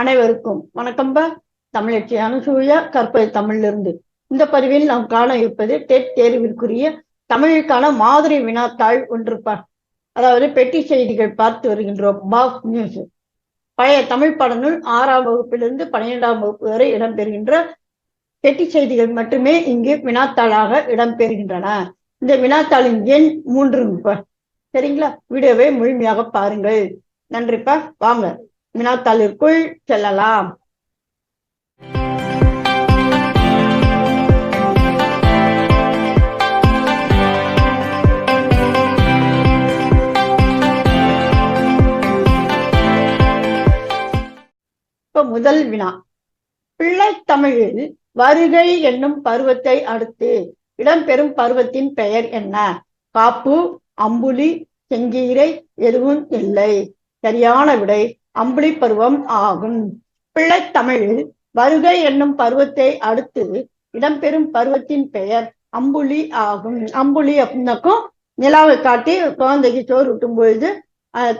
அனைவருக்கும் வணக்கம்பா தமிழச்சி அனுசூயா கற்பது தமிழிலிருந்து. இந்த பதிவில் நாம் காண இருப்பது டெட் தேர்விற்குரிய தமிழுக்கான மாதிரி வினாத்தாள் ஒன்றுப்பா அதாவது பெட்டி செய்திகள் பார்த்து வருகின்றோம். Box news. பழைய தமிழ் படநூல் ஆறாம் வகுப்பிலிருந்து பன்னிரெண்டாம் வகுப்பு வரை இடம்பெறுகின்ற பெட்டி செய்திகள் மட்டுமே இங்கு வினாத்தாளாக இடம்பெறுகின்றன. இந்த வினாத்தாளின் எண் மூன்று சரிங்களா? வீடியோவை முழுமையாக பாருங்கள். நன்றிப்பா வாங்க. வினாத்தாளிற்குள் செல்லலாம். இப்ப முதல் வினா. பிள்ளை தமிழில் வருகை என்னும் பருவத்தை அடுத்து இடம்பெறும் பருவத்தின் பெயர் என்ன? காப்பு அம்புலி செங்கீரை எதுவும் இல்லை. சரியான விடை அம்புலி பருவம் ஆகும். பிள்ளைத்தமிழில் வருகை என்னும் பருவத்தை அடுத்து இடம்பெறும் பருவத்தின் பெயர் அம்புலி ஆகும். அம்புலி அப்படின்னாக்கும் நிலாவை காட்டி குழந்தைக்கு சோறு ஊட்டும் பொழுது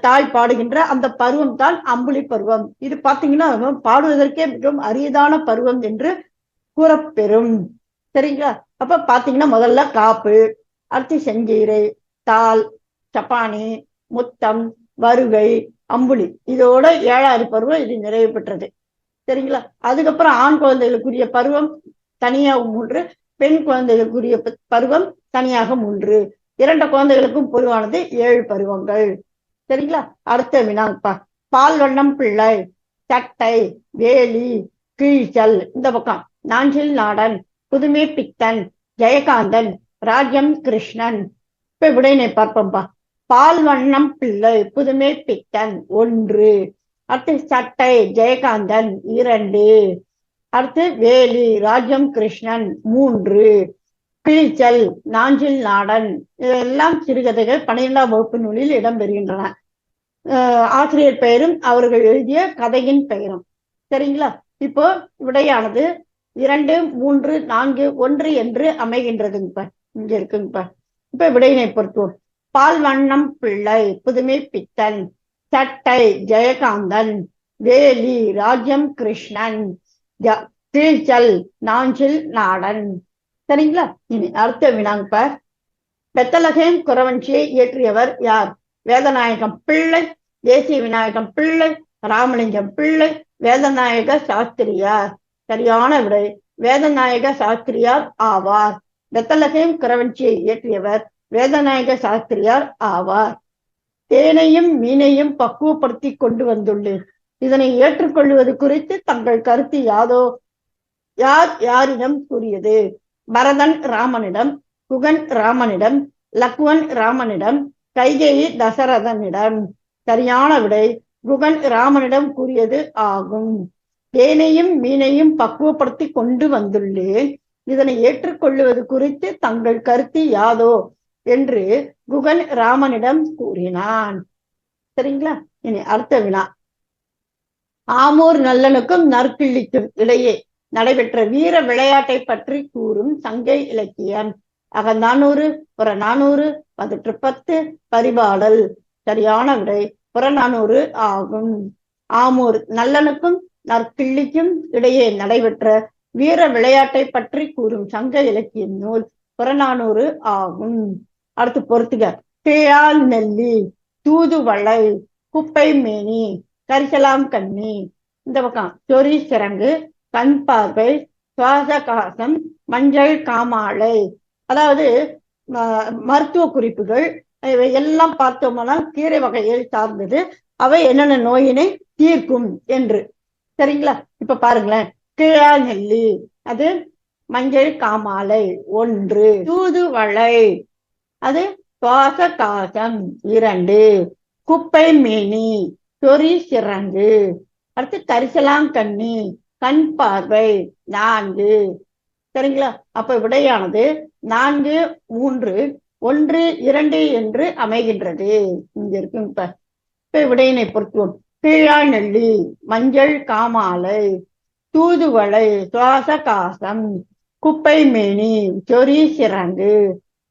தாய் பாடுகின்ற அந்த பருவம் தான் அம்புலி பருவம் இது பாத்தீங்கன்னா பாடுவதற்கே மிகவும் அரியதான பருவம் என்று கூறப்பெறும். சரிங்களா? அப்ப பாத்தீங்கன்னா முதல்ல காப்பு அடுத்து செஞ்சீரை தாள் சப்பானி முத்தம் வருகை அம்புலி. இதோட ஏழாவது பருவம் இது நிறைவு பெற்றது. சரிங்களா? அதுக்கப்புறம் ஆண் குழந்தைகளுக்குரிய பருவம் தனியாக மூன்று பெண் குழந்தைகளுக்குரிய பருவம் தனியாக மூன்று. இரண்டு குழந்தைகளுக்கும் பொதுவானது ஏழு பருவங்கள். சரிங்களா? அடுத்த வினாப்பா பால் வண்ணம் பிள்ளை சட்டை வேலி கீழ்ச்சல் இந்த பக்கம். நாஞ்சில் நாடன் புதுமை பித்தன் ஜெயகாந்தன் ராஜ்யம் கிருஷ்ணன். இப்ப விடையினை பார்ப்போம்ப்பா பால் வண்ணம் பிள்ளை புதுமை பித்தன் ஒன்று. அடுத்து சட்டை ஜெயகாந்தன் இரண்டு. அடுத்து வேலி ராஜம் கிருஷ்ணன் மூன்று. கிழிச்சல் நாஞ்சில் நாடன் இதெல்லாம் சிறுகதைகள் பன்னிரெண்டாம் வகுப்பு நூலில் இடம்பெறுகின்றன. ஆசிரியர் பெயரும் அவர்கள் எழுதிய கதையின் பெயரும். சரிங்களா? இப்போ விடையானது இரண்டு மூன்று நான்கு ஒன்று என்று அமைகின்றதுங்கப்பா. இங்க இருக்குங்கப்பா. இப்ப விடையினை பொறுத்தோம் பால் வண்ணம் பிள்ளை புதுமை பித்தன் சட்டை ஜெயகாந்தன் வேலி ராஜ்யம் கிருஷ்ணன் கீழ்ச்சல் நாஞ்சில் நாடன். சரிங்களா? இனி அடுத்த வினாங்க பெத்தலகேன் குறவஞ்சியை இயற்றியவர் யார்? வேதநாயகம் பிள்ளை தேசிய விநாயகம் பிள்ளை ராமலிங்கம் பிள்ளை வேதநாயக சாஸ்திரியார். சரியான விடை. வேதநாயக சாஸ்திரியார் ஆவார். பெத்தலகேம் குறவஞ்சியை இயற்றியவர் வேதநாயக சாஸ்திரியார் ஆவார். தேனையும் மீனையும் பக்குவப்படுத்தி கொண்டு வந்துள்ளேன் இதனை ஏற்றுக்கொள்வது குறித்து தங்கள் கருத்து யாதோ யார் யாரிடம் கூறியது? பரதன் ராமனிடம் குகன் ராமனிடம் லக்வன் ராமனிடம் கைகேயி தசரதனிடம். சரியான விடை குகன் ராமனிடம் கூறியது ஆகும். தேனையும் மீனையும் பக்குவப்படுத்தி கொண்டு வந்துள்ளேன் இதனை ஏற்றுக்கொள்வது குறித்து தங்கள் கருத்து யாதோ என்று குகன் ராமனிடம் கூறினான். சரிங்களா? இனி அர்த்த வினா. ஆமூர் நல்லனுக்கும் நற்கிள்ளிக்கும் இடையே நடைபெற்ற வீர விளையாட்டை பற்றி கூறும் சங்க இலக்கியம். அகநானூறு புறநானூறு பதிற்று பத்து பரிபாடல். சரியான விடை. புறநானூறு ஆகும். ஆமூர் நல்லனுக்கும் நற்கிள்ளிக்கும் இடையே நடைபெற்ற வீர விளையாட்டை பற்றி கூறும் சங்க இலக்கிய நூல் புறநானூறு ஆகும். அடுத்து பொறுத்துக. பேயால் நெல்லி தூதுவளை குப்பை மேனி கரிசலாம் கண்ணி. இந்த பக்கம் சொறி சிறங்கு கண் பார்வை சுவாச காசம் மஞ்சள் காமாலை. அதாவது மருத்துவ குறிப்புகள் இவை எல்லாம் பார்த்தோம்னா கீரை வகையை சார்ந்தது. அவை என்னென்ன நோயினை தீர்க்கும் என்று. சரிங்களா? இப்ப பாருங்களேன். கீழா நெல்லி அது மஞ்சள் காமாலை. ஒன்று. தூதுவளை அது சுவாச காசம் இரண்டு குப்பை மேனி சொறி சிறங்கு. அடுத்து கரிசலாங்கண்ணி கண் பார்வை நான்கு. சரிங்களா? அப்ப விடையானது நான்கு மூன்று ஒன்று இரண்டு என்று அமைகின்றது. இங்க இருக்கு இப்ப. இப்ப விடையினை பொறுத்தோம் கீழா நெல்லி மஞ்சள் காமாலை தூதுவளை சுவாச காசம் குப்பை மேனி சொறி சிறங்கு.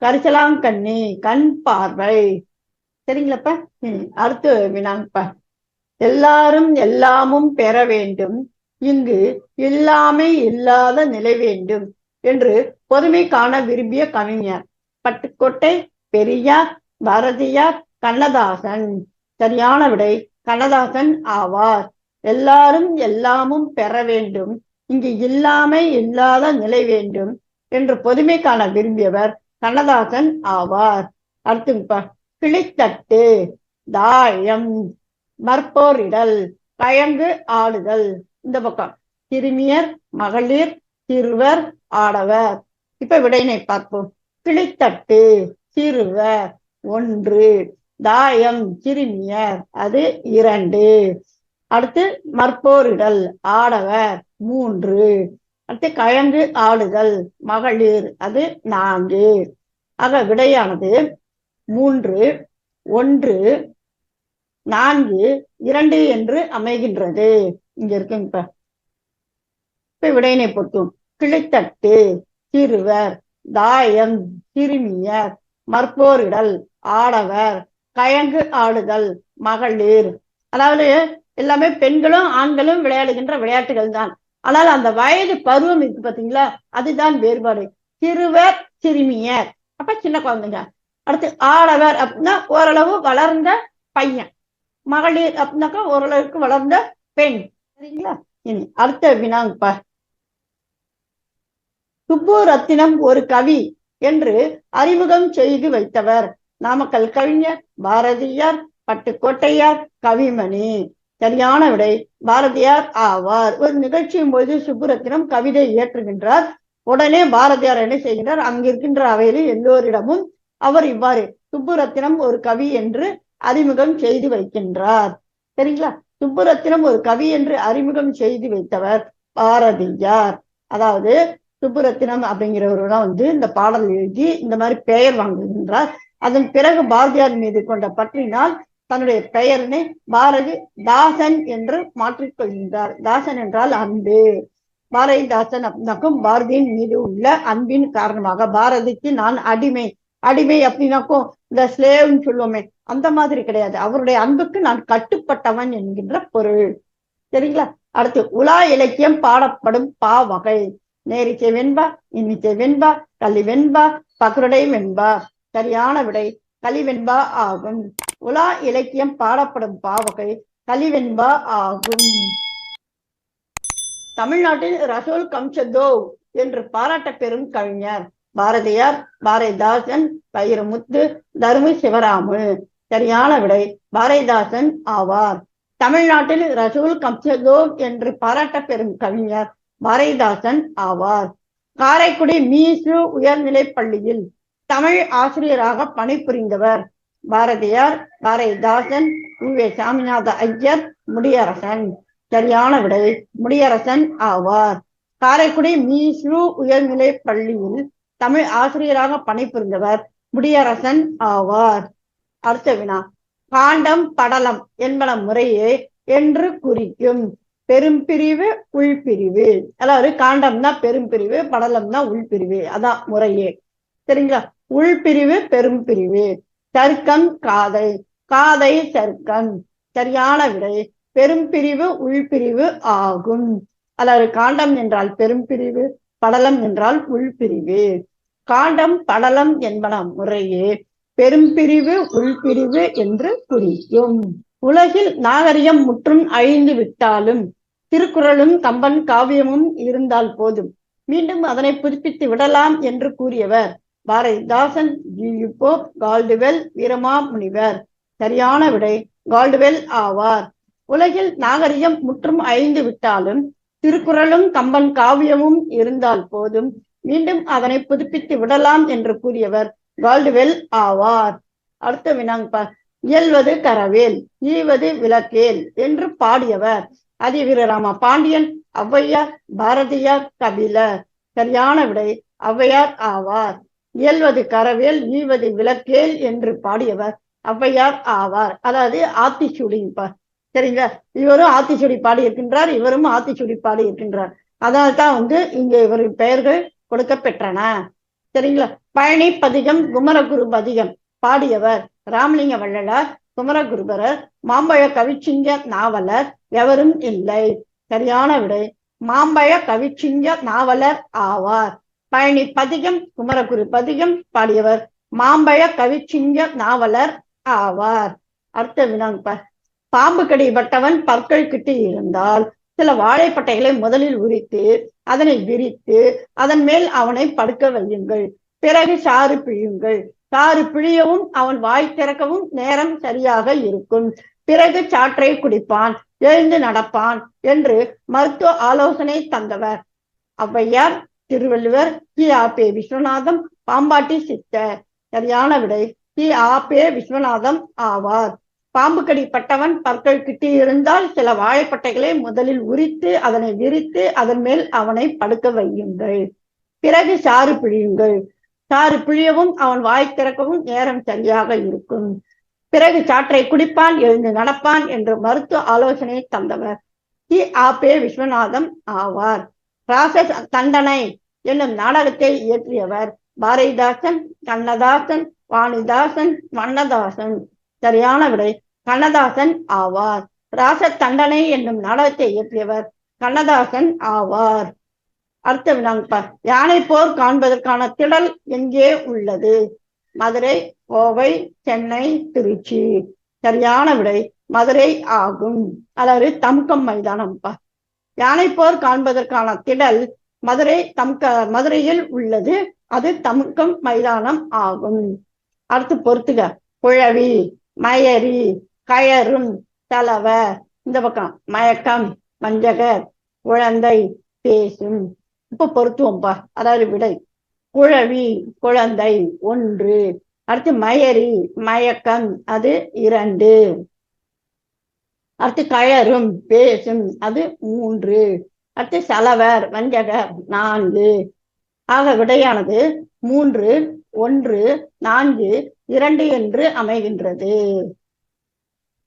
கரிசலாங்கண்ணி கண் பார்வை. சரிங்களாப்பா? அடுத்து வினாங்கப்பா. எல்லாரும் எல்லாமும் பெற வேண்டும். இங்கு இல்லாமை இல்லாத நிலை வேண்டும் என்று பொதுமை காண விரும்பிய கவிஞர். பட்டுக்கோட்டை பெரியார் பாரதியார் கண்ணதாசன். சரியான விடை கண்ணதாசன் ஆவார். எல்லாரும் எல்லாமும் பெற வேண்டும். இங்கு இல்லாமை இல்லாத நிலை வேண்டும் என்று பொதுமை காண விரும்பியவர் கண்ணதாசன் ஆவார். அடுத்துப்பா கிளித்தட்டு தாயம் மற்போரிடல் கயங்கு ஆடுதல் இந்த பக்கம். சிறுமியர் மகளிர் சிறுவர் ஆடவர். இப்ப விடையினை பார்ப்போம். கிளித்தட்டு சிறுவர் ஒன்று. தாயம் சிறுமியர் அது இரண்டு. அடுத்து மற்போரிடல் ஆடவர் மூன்று. அடுத்து கயங்கு ஆளுதல் மகளிர் அது நான்கு. ஆக விடையானது மூன்று ஒன்று நான்கு இரண்டு என்று அமைகின்றது. இங்க இருக்குங்க இப்ப. இப்ப விடையினை பொறுத்தும் கிளித்தட்டு சிறுவர் தாயம் சிறுமியர் மற்போரிடல் ஆடவர் கயங்கு ஆடுதல் மகளிர். அதாவது எல்லாமே பெண்களும் ஆண்களும் விளையாடுகின்ற விளையாட்டுகள் தான். ஆனால் அந்த வயது பருவம் இருக்கு பாத்தீங்களா? அதுதான் வேறுபாடு. சிறுவர் சிறுமியர். அப்ப சின்ன குழந்தைங்க. அடுத்து ஆடவர் அப்படின்னா ஓரளவு வளர்ந்த பையன். மகளிர் அப்படின்னாக்கா ஓரளவுக்கு வளர்ந்த பெண். சரிங்களா? இனி அடுத்த வினாங்கப்பா. சுப்பு ரத்தினம் ஒரு கவி என்று அறிமுகம் செய்து வைத்தவர். நாமக்கல் கவிஞர் பாரதியார் பட்டுக்கோட்டையார் கவிமணி. சரியான விடை. பாரதியார் ஆவார். ஒரு நிகழ்ச்சியின் போது சுப்புரத்தினம் கவிதை இயற்றுகின்றார். உடனே பாரதியார் என்ன செய்கின்றார்? அங்கிருக்கின்ற அவையில் எல்லோரிடமும் அவர் இவ்வாறு சுப்புரத்தினம் ஒரு கவி என்று அறிமுகம் செய்து வைக்கின்றார். சரிங்களா? சுப்புரத்தினம் ஒரு கவி என்று அறிமுகம் செய்து வைத்தவர் பாரதியார். அதாவது சுப்புரத்தினம் அப்படிங்கிறவர் வந்து இந்த பாடல் எழுதி இந்த மாதிரி பெயர் வாங்குகின்றார். அதன் பிறகு பாரதியார் மீது கொண்ட பற்றினால் தன்னுடைய பெயரினை பாரதி தாசன் என்று மாற்றிக்கொள்கின்றார் தாசன் என்றால் அன்பு. பாரதிதாசன் அப்படின்னாக்கும் பாரதியின் மீது உள்ள அன்பின் காரணமாக பாரதிக்கு நான் அடிமை. அடிமை அப்படின்னாக்கும் இந்த ஸ்லேவ்னு சொல்லுவோமே அந்த மாதிரி கிடையாது. அவருடைய அன்புக்கு நான் கட்டுப்பட்டவன் என்கின்ற பொருள். சரிங்களா? அடுத்து உலா இலக்கியம் பாடப்படும் பா வகை. நேரிச்சை வெண்பா இன்னிச்சை வெண்பா கல்வி வெண்பா பகருடை வெண்பா. சரியான விடை. கலிவெண்பா ஆகும். உலா இலக்கியம் பாடப்படும் பாவகை கலிவெண்பா ஆகும். தமிழ்நாட்டில் ரசோல் கம்சதோ என்று பாராட்ட பெறும் கவிஞர் பாரதியார் பாரதிதாசன் பயிரமுத்து தர்ம சிவராமு. சரியான விடை பாரதிதாசன் ஆவார். தமிழ்நாட்டில் ரசூல் கம்சதோவ் என்று பாராட்ட பெறும் கவிஞர் பாரதிதாசன் ஆவார். காரைக்குடி மீசு உயர்நிலைப் பள்ளியில் தமிழ் ஆசிரியராக பணிபுரிந்தவர் பாரதியார் பாரதிதாசன் வே. சாமிநாத ஐயர் முடியரசன். சரியான விடை முடியரசன் ஆவார். காரைக்குடி மீசு உயர்நிலை பள்ளியில் தமிழ் ஆசிரியராக பணிபுரிந்தவர் முடியரசன் ஆவார். அடுத்த வினா காண்டம் படலம் என்பன முறையே என்று குறிக்கும் பெரும்பிரிவு உள்பிரிவு. அதாவது காண்டம்னா பெரும்பிரிவு படலம்னா உள்பிரிவு. அதான் முறையே. சரிங்களா? உள்பிரிவு பெரும் பிரிவு தர்க்கம் காதை காதை தர்க்கம். சரியான விடை. பெரும் பிரிவு உள்பிரிவு ஆகும். அதாவது காண்டம் என்றால் பெரும் பிரிவு படலம் என்றால் உள்பிரிவு காண்டம் படலம் என்பன முறையே. பெரும்பிரிவு உள்பிரிவு என்று குறிக்கும். உலகில் நாகரிகம் முற்றும் அழிந்து விட்டாலும் திருக்குறளும் கம்பன் காவியமும் இருந்தால் போதும். மீண்டும் அதனை புதுப்பித்து விடலாம் என்று கூறியவர் பாரதிதாசன் போப் கால்டுவெல் வீரமா முனிவர். சரியான விடை கால்டுவெல் ஆவார். உலகில் நாகரிகம் முற்றும் அழிந்து விட்டாலும் திருக்குறளும் கம்பன் காவியமும் இருந்தால் போதும். மீண்டும் அதனை புதுப்பித்து விடலாம் என்று கூறியவர் கால்டுவெல் ஆவார். அடுத்த வினாங்க இயல்வது கரவேல் ஈவது விளக்கேல் என்று பாடியவர். அதி வீரராம பாண்டியன் ஔவையார் பாரதியார் கபிலர். சரியான விடை ஔவையார் ஆவார். இயல்வது கரவேல் ஈவது விளக்கேல் என்று பாடியவர் ஔவையார் ஆவார். அதாவது ஆத்திச்சூடிப்பா சரிங்களா? இவரும் ஆத்திச்சுடி பாடி இருக்கின்றார் இவரும் ஆத்திச்சுடி பாடி இருக்கின்றார் அதனால தான் வந்து இங்க இவர் பெயர்கள் கொடுக்க பெற்றன சரிங்களா? பழனி பதிகம் குமரகுரு பதிகம் பாடியவர் ராமலிங்க வள்ளலார் குமரகுருபரர் மாம்பழ கவிச்சிங்க நாவலர் எவரும் இல்லை. சரியான விடை. மாம்பழ கவிச்சிங்க நாவலர் ஆவார். பழனி பதிகம் குமரகுரு பதிகம் பாடியவர் மாம்பழ கவிச்சிங்க நாவலர் ஆவார். அடுத்த வினாங்க பாம்பு கடிபட்டவன் பற்கள் கிட்டி இருந்தால் சில வாழைப்பட்டைகளை முதலில் உரித்து அதனை விரித்து அதன் மேல் அவனை படுக்க வையுங்கள். பிறகு சாறு பிழியுங்கள். சாறு பிழியவும் அவன் வாய் திறக்கவும் நேரம் சரியாக இருக்கும். பிறகு சாற்றை குடிப்பான் எழுந்து நடப்பான் என்று மருத்துவ ஆலோசனை தந்தவர். ஔவையார் திருவள்ளுவர் கி. ஆ. பே. விஸ்வநாதம் பாம்பாட்டி சித்தர் சரியான விடை. கி. ஆ. பே. விஸ்வநாதம் ஆவார். பாம்பு கடிப்பட்டவன் பற்கள் கிட்டி இருந்தால் சில வாழைப்பட்டைகளை முதலில் உரித்து அதனை விரித்து அதன் மேல் அவனை படுக்க வையுங்கள். பிறகு சாறு பிழியுங்கள். சாறு பிழியவும் அவன் வாய் திறக்கவும் நேரம் சரியாக இருக்கும். பிறகு சாற்றை குடிப்பான் எழுந்து நடப்பான் என்று மருத்துவ ஆலோசனை தந்தவர். தி ஆ. பே. விஸ்வநாதம் ஆவார். ராச தண்டனை. என்னும் நாடகத்தை இயற்றியவர் பாரதிதாசன் கண்ணதாசன் வாணிதாசன் வண்ணதாசன். சரியான விடை கண்ணதாசன் ஆவார். ராச தண்டனை என்னும் நாடகத்தை இயற்றியவர் கண்ணதாசன் ஆவார். அடுத்த வினாங்கப்பா. யானை போர் காண்பதற்கான திடல் எங்கே உள்ளது? மதுரை கோவை சென்னை திருச்சி. சரியான விடை மதுரை ஆகும். அதாவது தமுக்கம் மைதானம்ப்பா. யானை போர் காண்பதற்கான திடல் மதுரை தம்க மதுரையில் உள்ளது. அது தமுக்கம் மைதானம் ஆகும். அடுத்து பொறுத்துக. குழவி மயரி கயரும் தலவ இந்த பக்கம் மயக்கம் மஞ்சகர் குழந்தை பேசும். இப்ப பொருத்துவோம்ப்பா அதாவது விடை. குழவி குழந்தை ஒன்று. அடுத்து மயரி மயக்கம் அது இரண்டு. அடுத்து கயரும் பேசும் அது மூன்று. அடுத்து சலவர் வஞ்சகர் நான்கு. ஆக விடையானது மூன்று ஒன்று நான்கு இரண்டு என்று அமைகின்றது.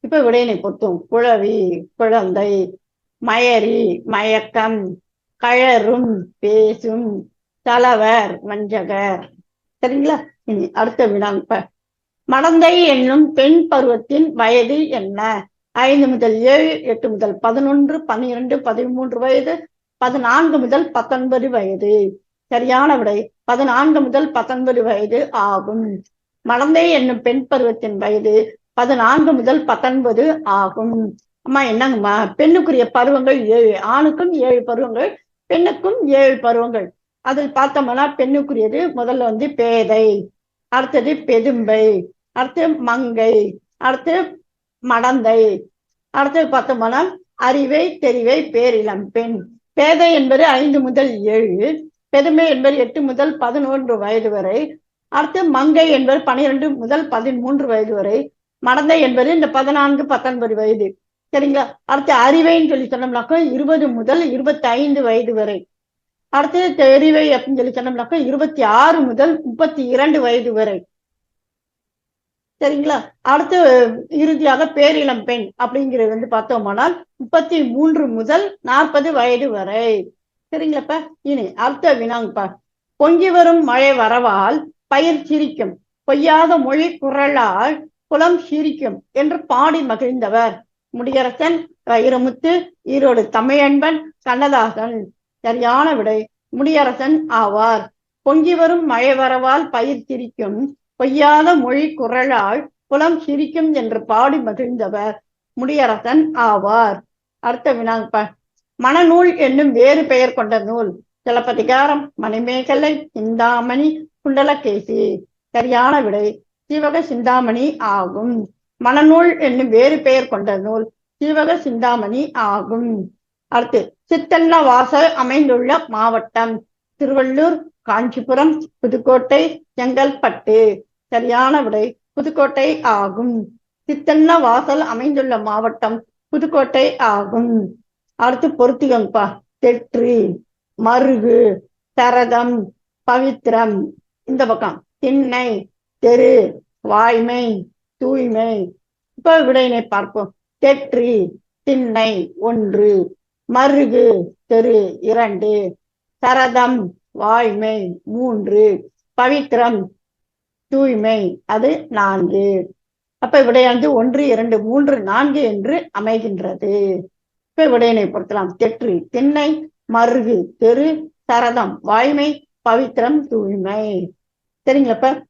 இப்ப விடையினை பொறுத்தும் குழவி குழந்தை மயரி மயக்கம் கழரும் பேசும் தலவர் வஞ்சகர். சரிங்களா? இனி அடுத்த வினா மடந்தை என்னும் பெண் பருவத்தின் வயது என்ன? ஐந்து முதல் ஏழு எட்டு முதல் பதினொன்று பன்னிரண்டு பதிமூன்று வயது பதினான்கு முதல் பத்தொன்பது வயது. சரியான விடை பதினான்கு முதல் பத்தொன்பது வயது ஆகும். மடந்தை என்னும் பெண் பருவத்தின் வயது பதினான்கு முதல் பத்தொன்பது ஆகும். அம்மா என்னங்கம்மா? பெண்ணுக்குரிய பருவங்கள் ஏழு ஆணுக்கும் ஏழு பருவங்கள் பெண்ணுக்கும் ஏழு பருவங்கள். அதில் பார்த்தோம்னா பெண்ணுக்குரியது முதல்ல வந்து பேதை அடுத்தது பெதும்பை அடுத்து மங்கை அடுத்து மடந்தை. அடுத்தது பார்த்தோம்னா அறிவை தெரிவை பேரிளம். பெண். பேதை என்பது ஐந்து முதல் ஏழு பெருமை என்பது எட்டு முதல் பதினொன்று வயது வரை அடுத்து மங்கை என்பது பனிரெண்டு முதல் பதிமூன்று வயது வரை மடந்தை என்பது இந்த பதினான்கு பத்தொன்பது வயது. சரிங்களா? அடுத்து அறிவைன்னு சொல்லி சொன்னோம்னாக்கா இருபது முதல் இருபத்தி ஐந்து வயது வரை. அடுத்து தெரிவை அப்படின்னு சொல்லி சொன்னோம்னாக்கா இருபத்தி ஆறு முதல் முப்பத்தி இரண்டு வயது வரை. சரிங்களா? அடுத்து இறுதியாக பேரிளம் பெண் அப்படிங்கிறது வந்து பார்த்தோமானால் முப்பத்தி மூன்று முதல் நாற்பது வயது வரை. சரிங்களாப்பா? இனி அடுத்த வினாங்கப்பா. பொங்கி வரும் மழை வரவால் பயிர் சிரிக்கும். பொய்யாத மொழி குரலால் குளம் சிரிக்கும் என்று பாடி மகிழ்ந்தவர் முடியரசன் வைரமுத்து ஈரோடு தமிழன்பன் கண்ணதாசன். சரியான விடை. முடியரசன் ஆவார். பொங்கி வரும் மழை வரவால் பயிர் சிரிக்கும். பொய்யாத மொழி குரலால் புலம் சிரிக்கும் என்று பாடி மகிழ்ந்தவர் முடியரசன் ஆவார். அடுத்த வினா மணநூல் என்னும் வேறு பெயர் கொண்ட நூல். சிலப்பதிகாரம் மணிமேகலை சிந்தாமணி குண்டலகேசி. சரியான விடை. சீவக சிந்தாமணி ஆகும். மணநூல் என்னும் வேறு பெயர் கொண்ட நூல். சீவக சிந்தாமணி ஆகும். அடுத்து சித்தன்ன வாசல் அமைந்துள்ள மாவட்டம். திருவள்ளூர் காஞ்சிபுரம் புதுக்கோட்டை செங்கல்பட்டு. சரியான விடை புதுக்கோட்டை ஆகும். சித்தன்ன வாசல் அமைந்துள்ள மாவட்டம் புதுக்கோட்டை ஆகும். அடுத்து பொருத்திகம்பா தெற்றி மருகு சரதம் பவித்திரம் இந்த பக்கம் திண்ணை தெரு வாய்மை தூய்மை. இப்ப விடையினை பார்ப்போம். தெற்றி திண்ணை ஒன்று மருகு தெரு இரண்டு சரதம் வாய்மை மூன்று பவித்திரம் தூய்மை அது நான்கு. அப்ப விடையானது ஒன்று இரண்டு மூன்று நான்கு என்று அமைகின்றது. இப்ப விடையினை பொறுத்தலாம் தெற்று திண்ணை மருகு தெரு சரதம் வாய்மை பவித்திரம் தூய்மை. சரிங்களாப்ப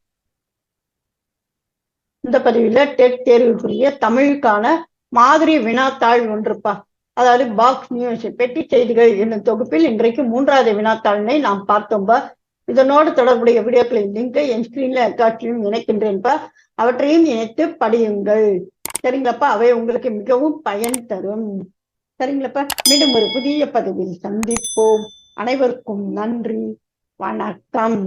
இந்த பதிவில் டெட் தேர்வுக்குரிய தமிழுக்கான மாதிரி வினாத்தாள் ஒன்றுப்பா. அதாவது பாக்ஸ் நியூஸ் பெட்டி செய்திகள் என்னும் தொகுப்பில் இன்றைக்கு மூன்றாவது வினாத்தாளினை நாம் பார்த்தோம்பா இதனோடு தொடர்புடைய வீடியோக்களின் லிங்கை என் ஸ்கிரீன்ல காட்சியும் இணைக்கின்றேன்பா அவற்றையும் இணைத்து படியுங்கள். சரிங்களாப்பா அவை உங்களுக்கு மிகவும் பயன் தரும். சரிங்களாப்பா மீண்டும் ஒரு புதிய பதிவில் சந்திப்போம். அனைவருக்கும் நன்றி. வணக்கம்.